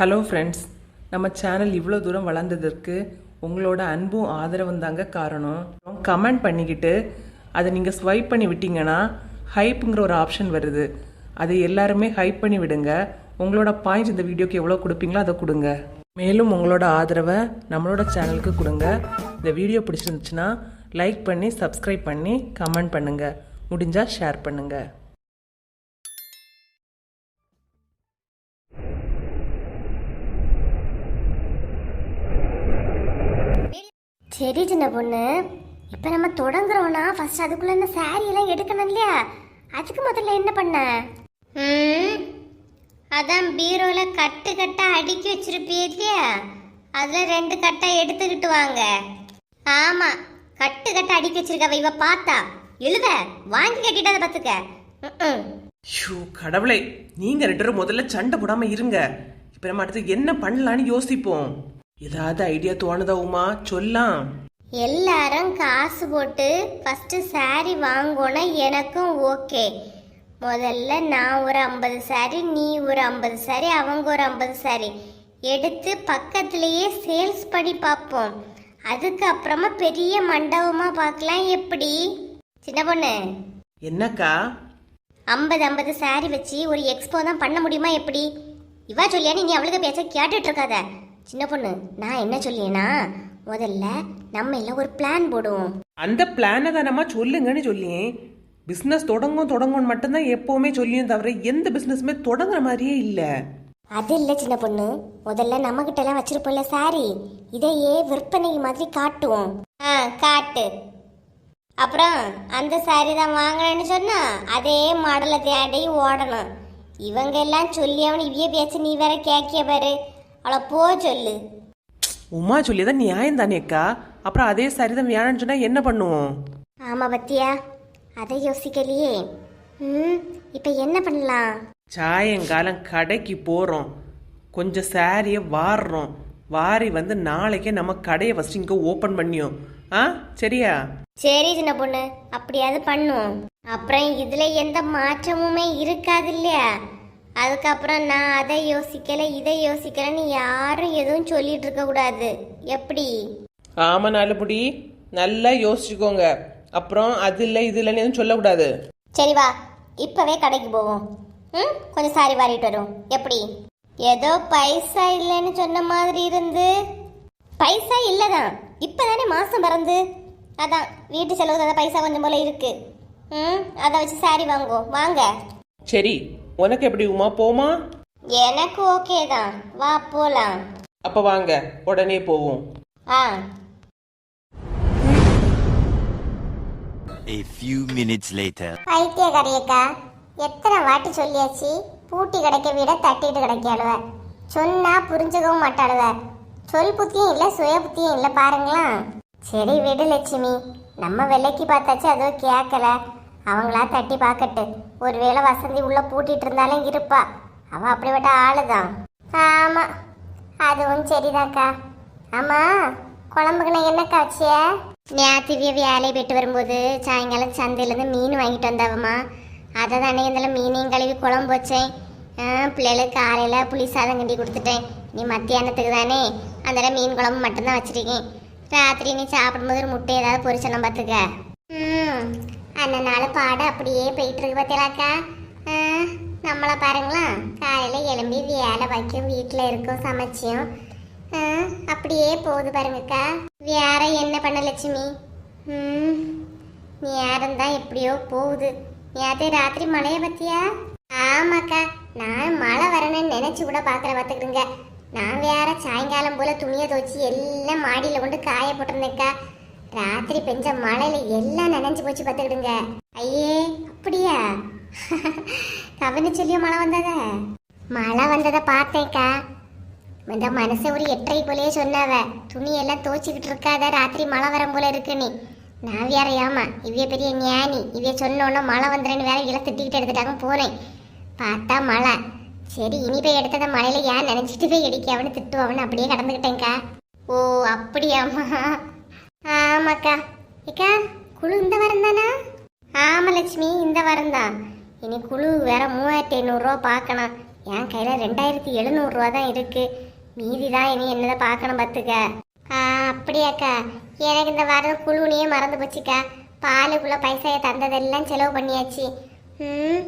Hello friends நம்ம channel இவ்வளோ தூரம் வளர்ந்ததற்கு உங்களோட அன்பும் ஆதரவும் தாங்க காரணம். கமெண்ட் பண்ணிக்கிட்டு அதை நீங்கள் ஸ்வைப் பண்ணி விட்டீங்கன்னா ஹைப்புங்கிற ஒரு ஆப்ஷன் வருது. அதை எல்லாருமே ஹைப் பண்ணி விடுங்க. உங்களோட பாயிண்ட்ஸ் இந்த வீடியோக்கு எவ்வளோ கொடுப்பீங்களோ அதை கொடுங்க. மேலும் உங்களோட ஆதரவை நம்மளோட சேனலுக்கு கொடுங்க. இந்த வீடியோ பிடிச்சிருந்துச்சுன்னா லைக் பண்ணி சப்ஸ்கிரைப் பண்ணி கமெண்ட் பண்ணுங்கள் முடிஞ்சால் ஷேர் பண்ணுங்கள் சரி சின்ன பொண்ணு. இப்போ நம்ம தொடங்குறோம்னா ஃபர்ஸ்ட் அதுக்குள்ள இந்த saree எல்லாம் எடுக்கணும் இல்லையா? அதுக்கு முதல்ல என்ன பண்ண? ம் அதான் பீரோல கட்டு கட்டா அடுக்கி வச்சிருப்பிய இல்லையா? அதுல ரெண்டு கட்டை எடுத்துக்கிட்டு வாங்க. ஆமா கட்டு கட்டா அடுக்கி வச்சிருக்கவ இவ பார்த்தா. எழுத வாங்கி கட்டிட்டாத பாத்துக்க. ம்ம். ஷூ கடவுளே. நீங்க ரெண்டு முதல்ல சண்டை போடாம இருங்க. இப்ப நம்ம அடுத்து என்ன பண்ணலாம்னு யோசிப்போம். ஏதாவது ஐடியா தோணுதா உமா? சொல்லாம். எல்லாரும் காசு போட்டு ஃபர்ஸ்ட் saree வாங்கோன்னா எனக்கும் ஓகே முதல்ல நான் ஒரு ஐம்பது saree நீ ஒரு ஐம்பது saree அவங்க ஒரு ஐம்பது saree. எடுத்து பக்கத்திலேயே சேல்ஸ் பண்ணி பார்ப்போம். அதுக்கப்புறமா பெரிய மண்டபமா பார்க்கலாம் எப்படி? சின்ன பொண்ணு. என்னக்கா? ஐம்பது ஐம்பது saree வச்சு ஒரு எக்ஸ்போ தான் பண்ண முடியுமா எப்படி? இவா சொல்லியானே நீ அவளுக்கு பேச்ச கேட்டுட்டு இருக்காத. சின்ன பொண்ணு நான் என்ன சொல்லியேனா முதல்ல நம்ம எல்லாம் ஒரு பிளான் போடுவோம். அந்த பிளானை தானம்மா சொல்லுங்கன்னு சொல்லியேன் பிசினஸ் தொடங்கும் தொடங்கும்னு மட்டும்தான் எப்பவுமே சொல்லியும் தவிர எந்த பிசினஸுமே தொடங்குற மாதிரியே இல்ல. அது இல்லை சின்ன பொண்ணு. முதல்ல நம்ம கிட்ட எல்லாம் வச்சிருப்போம்ல சாரி இதையே விற்பனை மாதிரி காட்டுவோம். ஆ காட்டு. அப்புறம் அந்த சாரி தான் வாங்கணும்னு சொன்னா அதே மாடலை தேடி ஓடணும். இவங்க எல்லாம் சொல்லி அவன் இவ்விய பேச்சு நீ வேற கேக்கிய பாரு. அவளை போ சொல்லு. உமா சொல்லியதான் நியாயம் தானேக்கா அப்புறம் அதே சரிதான் வேணும்னு சொன்னா என்ன பண்ணுவோம்? ஆமா பத்தியா? அதை யோசிக்கலையே. ம் இப்போ என்ன பண்ணலாம்? சாயங்காலம் கடைக்கு போறோம். கொஞ்சம் சாரியை வாடுறோம் வாரி வந்து நாளைக்கே நம்ம கடையை ஃபர்ஸ்ட் இங்க ஓபன் பண்ணியோம். ஆ சரியா? சரி சின்ன பொண்ணு. அப்படியாவது பண்ணுவோம். அப்புறம் இதுல எந்த மாற்றமுமே இருக்காது இல்லையா? அதுக்கப்புறம் நான் அதை யோசிக்கல இதை யோசிக்கலன்னு யாரும் எதுவும் சொல்லிட்டு இருக்க கூடாது. எப்படி? ஆமா நாலுபடி. நல்லா யோசிச்சுக்கோங்க. அப்புறம் அது இல்லை இது இல்லைன்னு எதுவும் சொல்லக்கூடாது. சரி வா இப்பவே கடைக்கு போவோம். ம்? கொஞ்சம் சாரி வாரிட்டு வரும். எப்படி? ஏதோ பைசா இல்லைன்னு சொன்ன மாதிரி இருந்து. பைசா இல்லதான். இப்பதானே மாசம் பிறந்து. அதான் வீட்டு செலவு தான் பைசா கொஞ்சம் போல இருக்கு. ம்? அதை வச்சு சாரி வாங்குவோம். வாங்க. சரி உனக்கு எப்படி உமா? போமா? எனக்கு ஓகே தான். வா போலாம். அப்ப வாங்க. உடனே போவோம். ஆ. A few minutes later. பைத்தியக்காரியக்கா எத்தனை வாட்டி சொல்லியாச்சு? பூட்டி கிடைக்க விட தட்டிட்டு கிடைக்காளுவ சொன்னா புரிஞ்சுக்கவும் மாட்டாளுவ. சொல் புத்தியும் இல்லை சுய புத்தியும் இல்லை பாருங்களா சரி விடு லட்சுமி. நம்ம விலைக்கு பார்த்தாச்சு அதுவும் கேட்கல அவங்களா தட்டி பார்க்கட்டு. ஒருவேளை வசந்தி உள்ள பூட்டிட்டு இருந்தாலும் இருப்பா. அவ அப்படிப்பட்ட ஆளுதான். ஆமா அதுவும் சரிதாக்கா ஆமா குழம்புக்கு நான் என்ன காய்ச்சிய நேத்திவிய வேலையை போயிட்டு வரும்போது சாயங்காலம் சந்தையிலேருந்து மீன் வாங்கிட்டு வந்தாவம்மா. அதை தானே இருந்தாலும் மீனையும் கழுவி குழம்பு வச்சேன். பிள்ளைகளுக்கு காலையில் புளி சாதம் கிண்டி கொடுத்துட்டேன். நீ மத்தியானத்துக்கு தானே? அதெல்லாம் மீன் குழம்பு மட்டும்தான் வச்சிருக்கேன். ராத்திரி நீ சாப்பிடும்போது ஒரு முட்டை ஏதாவது பொரிச்சணும் பார்த்துக்க ம் அண்ணனால பாட அப்படியே போயிட்டு இருக்கு பார்த்தீங்களாக்கா நம்மளை பாருங்களா? காலையில் எலும்பி வேலை வைக்கும் வீட்டில் இருக்கோம் சமைச்சியும். அப்படியே போகுது பாருங்கக்கா வேற என்ன பண்ண லட்சுமி? ம் நேரம் தான் எப்படியோ போகுது. நேரத்தை ராத்திரி மழையை பத்தியா? ஆமாக்கா நான் மழை வரணும்னு நினைச்சு கூட பார்க்குற பார்த்துக்கிடுங்க நான் வேற சாயங்காலம் போல துணியை துவச்சி எல்லாம் மாடியில் கொண்டு காய போட்டிருந்தேக்கா ராத்திரி பெஞ்ச மழையில எல்லாம் நனைஞ்சு போச்சு பார்த்துக்கிடுங்க. ஐயே அப்படியா? கவனி சொல்லியும் மழை வந்ததா? மழை வந்ததை பார்த்தேக்கா இந்த மனசை ஒரு எட்டரை போலயே சொன்னாவ. துணி எல்லாம் துவச்சிக்கிட்டு இருக்காத ராத்திரி மழை வரும் போல இருக்கு நீ. நான் வேற ஏமா இவ்விய பெரிய ஞானி. இவ்விய சொன்னோன்னா மழை வந்துடுன்னு வேற இலை திட்டிக்கிட்டு எடுத்துட்டாங்க போனேன் பார்த்தா மழை. சரி இனி போய் எடுத்தத மழையில ஏன் நினைச்சிட்டு போய் அடிக்காவன்னு திட்டுவான்னு அப்படியே கடந்துக்கிட்டேங்க்கா ஓ அப்படியாம்மா. ஆமாக்கா. ஏக்கா குழு இந்த வாரம் தானா? ஆமா லட்சுமி இந்த வாரம் தான். இனி குழு வேற மூவாயிரத்தி ஐநூறுரூவா பார்க்கணும். என் கையில் ரெண்டாயிரத்தி எழுநூறுவா தான் இருக்கு. மீதி தான் இனி என்னதை பார்க்கணும் பார்த்துக்க. அப்படியாக்கா. எனக்கு இந்த வாரம் குழுனையே மறந்து போச்சுக்கா. பாலுக்குள்ளே பைசாயை தந்ததெல்லாம் செலவு பண்ணியாச்சு. ம்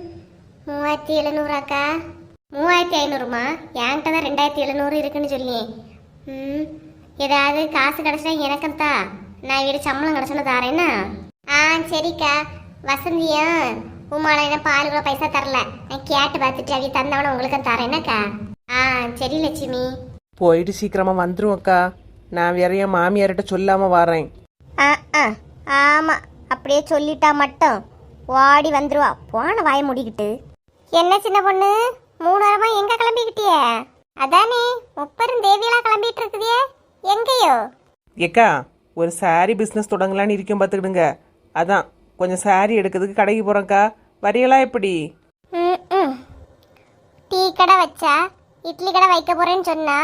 மூவாயிரத்தி எழுநூறாக்கா? மூவாயிரத்தி ஐநூறுமா? என்கிட்ட தான் ரெண்டாயிரத்தி எழுநூறு இருக்குன்னு சொல்லி ம் ஏதாவது காசு கிடச்சா எனக்கும் தா. நான் வீடு சம்பளம் கிடச்சுன்னு தாரேன்னா ஆ சரிக்கா. வசந்தியும் உமால என்ன பால் கூட பைசா தரல. நான் கேட்டு பார்த்துட்டு அவைய தந்தவன உங்களுக்கும் தரேன்னாக்கா ஆ சரி லட்சுமி. போயிட்டு சீக்கிரமா வந்துரும் அக்கா நான் வேற என் மாமியார்கிட்ட சொல்லாம வரேன். ஆ ஆ. ஆமா அப்படியே சொல்லிட்டா மட்டும். ஓடி வந்துருவா. போன வாய முடிக்கிட்டு. என்ன சின்ன பொண்ணு? மூணு வாரமா எங்க கிளம்பிக்கிட்டிய? அதானே முப்பெரும் தேவியெல்லாம் கிளம்பிட்டு இருக்குதியே எங்கேயோ? ஏக்கா ஒரு சாரி பிஸ்னஸ் தொடங்கலான்னு இருக்கும் பார்த்துக்கிடுங்க. அதான் கொஞ்சம் சாரி எடுக்கிறதுக்கு கடைக்கு போகிறேங்க்கா வரையலா எப்படி. டீ கடை வச்சா இட்லி கடை வைக்க போறேன்னு சொன்னா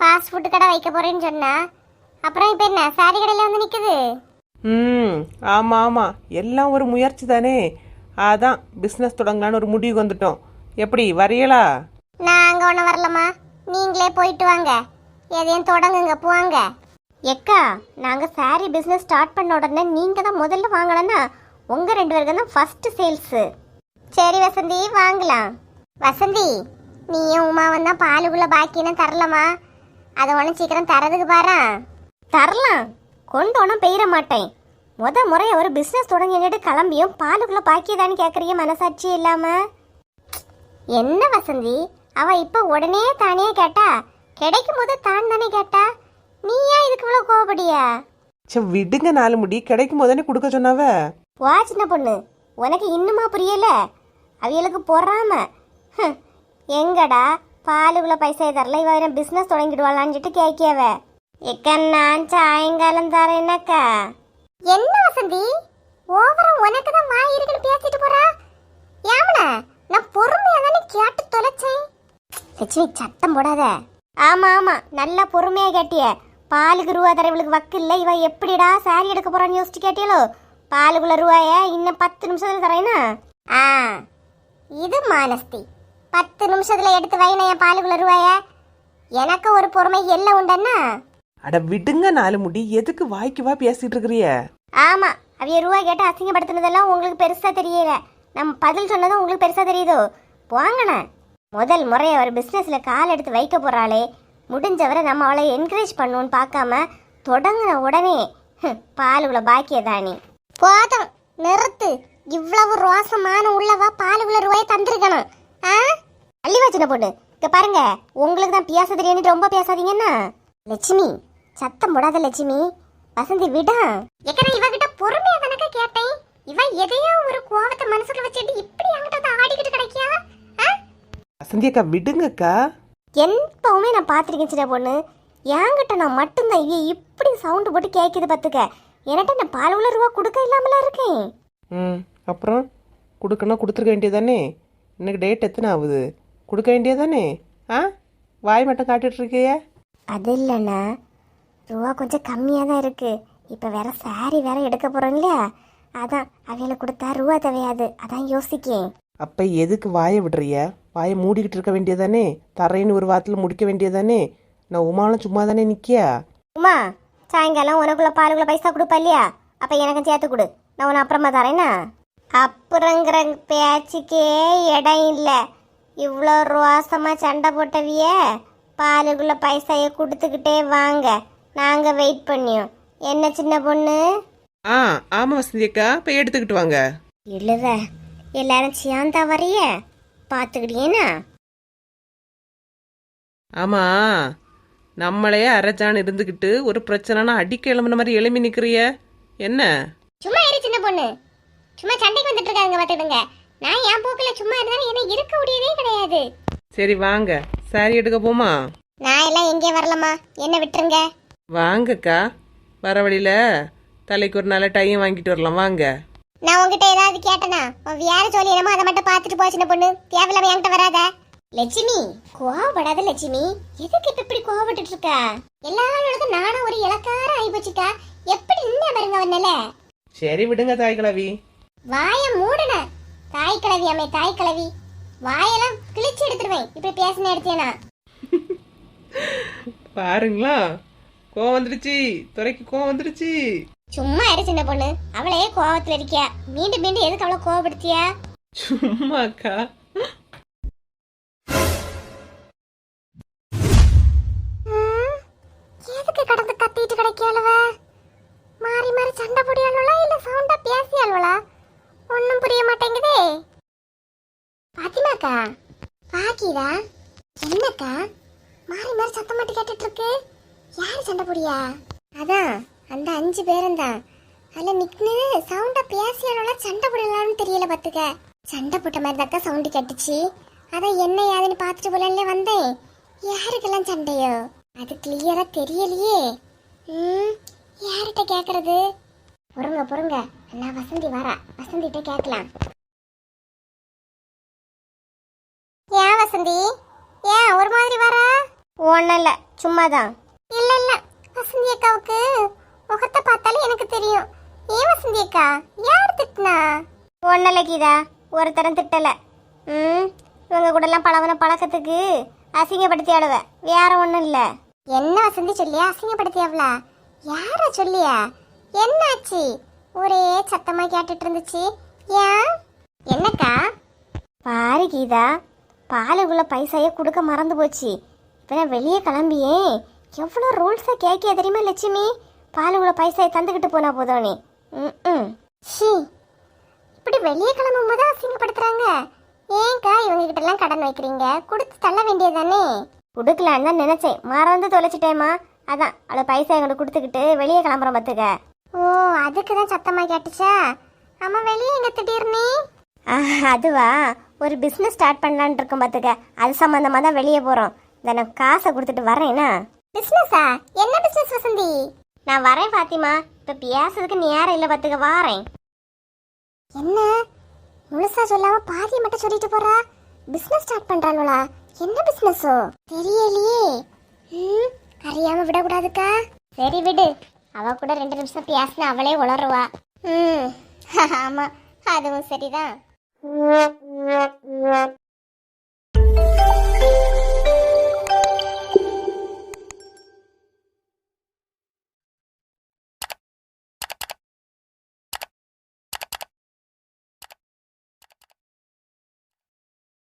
ஃபாஸ்ட் ஃபுட் கடை வைக்க போறேன்னு சொன்னா அப்புறம் இப்போ என்ன சாரி கடையில் வந்து நிக்குது? ம் ஆமாம் ஆமாம் எல்லாம் ஒரு முயற்சி தானே. அதான் பிஸ்னஸ் தொடங்கலான்னு ஒரு முடிவுக்கு வந்துட்டோம். எப்படி வரையலா நான் அங்கே ஒன்றும் வரலம்மா. நீங்களே போயிட்டு வாங்க. எதையும் தொடங்குங்க போவாங்க எக்கா நாங்கள் சாரி பிஸ்னஸ் ஸ்டார்ட் பண்ண உடனே நீங்கள் தான் முதல்ல வாங்கலன்னா உங்கள் ரெண்டு பேருக்கு தான் ஃபஸ்ட்டு சேல்ஸு சரி வசந்தி வாங்கலாம். வசந்தி நீயும் உமாவும் தான் பாலுக்குள்ளே பாக்கின்னு தரலாமா? அதை ஒன்றும் சீக்கிரம் தரதுக்கு பாரா. தரலாம். கொண்டு ஒன்றும் பெயிர மாட்டேன். முத முறையை ஒரு பிஸ்னஸ் தொடங்கிட்டு கிளம்பியும் பாலுக்குள்ளே பாக்கியதான்னு கேட்குறீங்க மனசாட்சி இல்லாமல் என்ன வசந்தி? அவள் இப்போ உடனே தானே கேட்டா கிடைக்கும் போது தான் தானே கேட்டா? நீ ஏன் இதுக்கு இவ்வளவு கோவப்படியா சே விடுங்க நாலு முடி. கிடைக்கும் போதானே கொடுக்க சொன்னாவ? வா சின்ன பொண்ணு. உனக்கு இன்னுமா புரியல? அவியலுக்கு பொறாம. ஹம், எங்கடா? பாலுக்குள்ள பைசா தரல இவ என்ன பிசினஸ் தொடங்கிடுவாளான்னு சொல்லிட்டு கேட்கியவ. எக்க நான் சாயங்காலம் தரேனக்கா. என்ன வசந்தி? ஓவரா உனக்கு தான் வாய் இருக்குன்னு பேசிட்டு போறா? ஏமனா நான் பொறுமையா தானே கேட்டு தொலைச்சேன்? லட்சுமி சத்தம் போடாத. ஆமா ஆமா நல்லா பொறுமையா கேட்டிய. பாலுக்கு ரூபா தர இவளுக்கு வக்கு இல்ல. இவ எப்படிடா சாரி எடுக்க போறான்னு யோசிச்சு கேட்டியலோ? பாலுக்குள்ள ரூபாய இன்னும் பத்து நிமிஷத்துல தரேனா? ஆ இது மானஸ்தி. பத்து நிமிஷத்துல எடுத்து வைன என் பாலுக்குள்ள ரூபாய? எனக்கு ஒரு பொறுமை எல்லாம் உண்டன்னா? அட விடுங்க நாலு முடி எதுக்கு வாய்க்கு வா பேசிட்டு இருக்கிறிய? ஆமா அவிய ரூபா கேட்டு அசிங்கப்படுத்தினதெல்லாம் உங்களுக்கு பெருசா தெரியல. நம்ம பதில் சொன்னதும் உங்களுக்கு பெருசா தெரியுதோ? போங்கண்ணே. முதல் முறைய ஒரு பிசினஸ்ல கால் எடுத்து வைக்க போறாளே. முடிஞ்சவரை நம்ம அவளை என்கரேஜ் பண்ணுவோன்னு பார்க்காம தொடங்கின உடனே ஹம், பாலுக்குள்ள பாக்கியதானி. போதும் நிறுத்து. இவ்வளவு ரோசமான உள்ளவா பாலுக்குள்ள ரூபாய் தந்திருக்கணும். ஆ? அள்ளிவா சின்ன பொண்ணு இங்க பாருங்க உங்களுக்கு தான் பேச தெரியும்னு ரொம்ப பேசாதீங்கன்னா லட்சுமி சத்தம் போடாத லட்சுமி. வசந்தி விடா. எக்கட இவகிட்ட பொறுமையா தானக்க கேட்டேன். இவ எதையோ ஒரு கோவத்தை மனசுக்குள்ள வச்சுட்டு இப்படி என்கிட்ட ஆடிக்கிட்டு கிடைக்கியா? வசந்தி அக்கா விடுங்கக்கா. எப்பவுமே நான் பார்த்துருக்கேன் சின்ன பொண்ணு. என்கிட்ட நான் மட்டும்தான் இவ இப்படி சவுண்டு போட்டு கேட்குது பார்த்துக்க. என்கிட்ட நான் பால் உள்ள ரூபா கொடுக்க இல்லாமல இருக்கேன். ம் அப்புறம்? கொடுக்கணும் கொடுத்துருக்க வேண்டியதானே இன்னைக்கு டேட் எத்தனை ஆகுது? கொடுக்க வேண்டியதானே ஆ? வாய் மட்டும் காட்டிட்டு இருக்கியே? அது இல்லைண்ணா. ரூபா கொஞ்சம் கம்மியாக தான் இருக்கு. இப்போ வேற சாரி வேற எடுக்க போகிறோம் இல்லையா? அதான் அவையில கொடுத்தா ரூபா தேவையாது. அதான் யோசிக்கேன். அப்ப எதுக்கு வாயை விடுறிய வாயை மூடிக்கிட்டு இருக்க வேண்டியதானே? தரேன்னு ஒரு வாரத்தில் முடிக்க வேண்டியதானே? நான் உமாலும் சும்மா தானே நிக்கியா? உமா சாயங்காலம் உனக்குள்ள பாலுக்குள்ள பைசா கொடுப்பா இல்லையா? அப்போ எனக்கு சேர்த்து கொடு. நான் உன்னை அப்புறமா தரேன்னா அப்புறங்கிற பேச்சுக்கே இடம் இல்லை. இவ்வளோ ரோசமாக சண்டை போட்டவிய பாலுக்குள்ள பைசாயை கொடுத்துக்கிட்டே வாங்க. நாங்கள் வெயிட் பண்ணியோம். என்ன சின்ன பொண்ணு? ஆ ஆமா வசந்தி அக்கா போய் எடுத்துக்கிட்டு வாங்க. எழுத எல்லாரும் சியாந்தா வரைய. பார்த்துக்கிட்டீங்கன்னா ஆமா நம்மளே அரைச்சான் இருந்துக்கிட்டு ஒரு பிரச்சனைனா அடிக்க எழும்பின மாதிரி எழுப்பி நிக்கிறிய? என்ன? சும்மா இரு சின்ன பொண்ணு. சும்மா சண்டைக்கு வந்துட்டு இருக்காங்க பார்த்துடுங்க நான் என் போக்கில் சும்மா இருந்தாலும் என்ன இருக்க முடியவே கிடையாது. சரி வாங்க. சாரி எடுக்க போமா? நான் எல்லாம் எங்கே வரலம்மா? என்ன விட்டுருங்க. வாங்கக்கா. வர வழியில தலைக்கு ஒரு நல்ல டைம் வாங்கிட்டு வரலாம். வாங்க. நான் உங்ககிட்ட ஏதாவது கேட்டனா? வேற சொல்லி என்னமோ அதை மட்டும் பார்த்துட்டு போ சின்ன பொண்ணு. தேவையில்லாம என்கிட்ட வராத. லட்சுமி கோவப்படாத லட்சுமி. எதுக்கு இப்ப இப்படி கோவப்பட்டுட்டு இருக்க எல்லாருக்கும் நானும் ஒரு இலக்கார ஆகி போச்சுக்கா. எப்படி நின்ன பாருங்க அவனால சரி விடுங்க தாய் கிழவி வாய மூடுன. தாய் கிழவி அம்மை தாய் கிழவி வாயெல்லாம் கிழிச்சு எடுத்துருவேன். இப்படி பேசின எடுத்தேனா பாருங்களா. கோவம் வந்துடுச்சு. துறைக்கு கோவம் வந்துடுச்சு. சும்மா இரு சின்ன பொண்ணு. அவளையே கோவத்துல இருக்கியா? மீண்டும் மீண்டும் எதுக்கு அவளை கோவப்படுத்தியா? சும்மாக்கா. எதுக்கு கடந்து கத்திட்டு கிடைக்காளுவ மாறி மாறி சண்டை போடியாளுவளா? இல்ல சவுண்டா பேசியாளுவளா? ஒன்னும் புரிய மாட்டேங்குதே. பாத்திமாக்கா பாக்கிதா என்னக்கா? மாறி மாறி சத்தம் மட்டும் கேட்டுட்டு இருக்கு. யாரு சண்டை போடியா? அதான். அந்த அஞ்சு பேரும் தான் அதில் நிக்னு சவுண்டா பேசியாளுவளா சண்டை போடலாம்னு தெரியல பார்த்துக்க சண்டை போட்ட மாதிரி தாக்கா சவுண்டு கட்டுச்சு. அதான் என்ன ஏதுன்னு பார்த்துட்டு போலன்னு வந்தேன். யாருக்கெல்லாம் சண்டையோ? அது கிளியராக தெரியலையே. ம் யார்கிட்ட கேட்குறது பொறுங்க பொறுங்க. நான் வசந்தி வரா. வசந்திட்ட கேட்கலாம். ஏன் வசந்தி? ஏன் ஒரு மாதிரி வரா? ஒன்றும் இல்லை சும்மாதான். இல்லை இல்லை. வசந்தி அக்காவுக்கு முகத்தை பார்த்தாலே எனக்கு தெரியும். ஏன் வசந்தி அக்கா? யார் திட்டினா? ஒன்னல கீதா. ஒருத்தரம் திட்டல. ம் இவங்க கூடலாம் பழவன பழக்கத்துக்கு அசிங்கப்படுத்தி ஆடுவ. வேற ஒன்றும் இல்லை. என்ன வசந்தி சொல்லியா? அசிங்கப்படுத்தியாவளா? யார சொல்லியா? என்னாச்சு? ஒரே சத்தமாக கேட்டுட்டு இருந்துச்சு. ஏன்? என்னக்கா? பாரு கீதா. பாலுக்குள்ள பைசாயே கொடுக்க மறந்து போச்சு. இப்போ நான் வெளியே கிளம்பியே. எவ்வளோ ரூல்ஸை கேட்க தெரியுமா லட்சுமி? பாலுக்குள்ள பைசாயை தந்துக்கிட்டு போனா போதும் நீ. ம் ம். ஷீ இப்படி வெளியே கிளம்பும் போது அசிங்கப்படுத்துறாங்க. ஏன்க்கா இவங்க கிட்ட எல்லாம் கடன் வைக்கிறீங்க? கொடுத்து தள்ள வேண்டியதானே கொடுக்கலான்னு தான் நினைச்சேன். மறந்து தொலைச்சிட்டேம்மா. அதான் அவளை பைசா எங்களுக்கு கொடுத்துக்கிட்டு வெளியே கிளம்புறோம் பார்த்துக்க ஓ அதுக்கு தான் சத்தமாக கேட்டுச்சா? ஆமாம் வெளியே எங்கே திடீர்னு? அதுவா. ஒரு பிஸ்னஸ் ஸ்டார்ட் பண்ணலான்னு இருக்கோம் பார்த்துக்க அது சம்மந்தமாக தான் வெளியே போகிறோம் இந்த நான் காசை கொடுத்துட்டு வரேன்னா பிஸ்னஸா என்ன பிஸ்னஸ் வசந்தி? நான் வரேன் ஃபாத்திமா இப்போ பேசுறதுக்கு நேரம் இல்லை பார்த்துக்க வாரேன். என்ன? முழுசா சொல்லாம பாதியை மட்டும் சொல்லிட்டு போறா? பிசினஸ் ஸ்டார்ட் பண்றாங்களா என்ன பிசினஸோ தெரியலையே. ம் அறியாம விடக்கூடாதுக்கா. சரி விடு. அவ கூட ரெண்டு நிமிஷம் பேசின அவளே உளருவா. ம் ஆமா. அதுவும் சரிதான்.